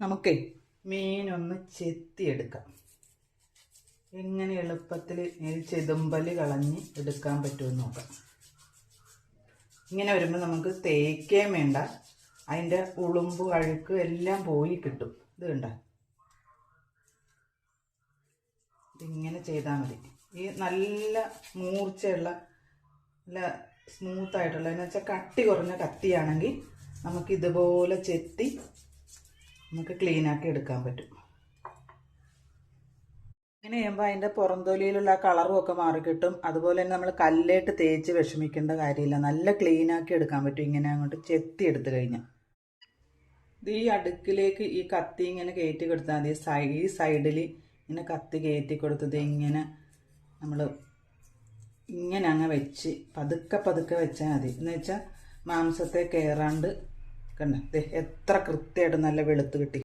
നമുക്കേ മീനൊന്ന് ചെത്തിയെടുക്കാം. എങ്ങനെ എളുപ്പത്തിൽ ഈ ചെതുമ്പൽ കളഞ്ഞ് എടുക്കാൻ പറ്റുമെന്ന് നോക്കാം. ഇങ്ങനെ വരുമ്പോൾ നമുക്ക് തേക്കേ വേണ്ട. അതിന്റെ ഉളുമ്പ് അഴുക്ക് എല്ലാം പോയി കിട്ടും. ഇത് കണ്ട? ഇതിങ്ങനെ ചെയ്താൽ മതി. ഈ നല്ല മൂർച്ചയുള്ള നല്ല സ്മൂത്ത് ആയിട്ടുള്ള എന്ന് വെച്ചാൽ കട്ടി കുറഞ്ഞ കത്തിയാണെങ്കിൽ നമുക്ക് ഇതുപോലെ ചെത്തി നമുക്ക് ക്ലീൻ ആക്കി എടുക്കാൻ പറ്റും. ഇങ്ങനെ ചെയ്യുമ്പോൾ അതിന്റെ പുറന്തൊലിയിലുള്ള ആ കളറും ഒക്കെ മാറിക്കിട്ടും അതുപോലെ തന്നെ നമ്മൾ കല്ലേട്ട് തേച്ച് വിഷമിക്കേണ്ട കാര്യമില്ല. നല്ല ക്ലീൻ ആക്കി എടുക്കാൻ പറ്റും ഇങ്ങനെ അങ്ങോട്ട് ചെത്തി എടുത്തു കഴിഞ്ഞാൽ ഇത് ഈ അടുക്കിലേക്ക് ഈ കത്തി ഇങ്ങനെ കയറ്റി കൊടുത്താൽ മതി. ഈ സൈഡിൽ ഇങ്ങനെ കത്തി കയറ്റി കൊടുത്തത് ഇങ്ങനെ നമ്മൾ ഇങ്ങനെ അങ്ങ് വെച്ച് പതുക്കെ പതുക്കെ വെച്ചാൽ മതി. എന്ന് വെച്ചാൽ മാംസത്തെ കയറാണ്ട് കണ്ട? എത്ര കൃത്യമായിട്ട് നല്ല വെളുത്ത് കിട്ടി.